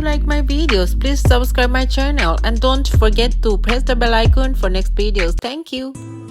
like my videos, please subscribe my channel and don't forget to press the bell icon for next videos. Thank you.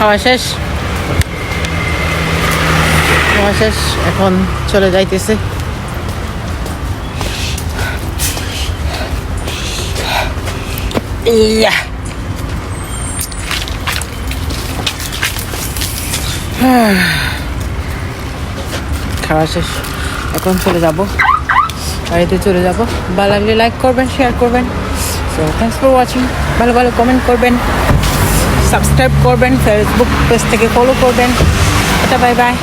খাওয়া শেষ। খাওয়া শেষ, এখন চলে যাইতেছে। খাওয়া শেষ, এখন চলে যাব। বাড়িতে চলে যাব। ভালো লাগলে লাইক করবেন শেয়ার করবেন। সো থ্যাংকস ফর ওয়াচিং ভালো ভালো কমেন্ট করবেন। সাবস্ক্রাইব করবেন ফেসবুক পেজ থেকে ফলো করবেন। এটা বাই বাই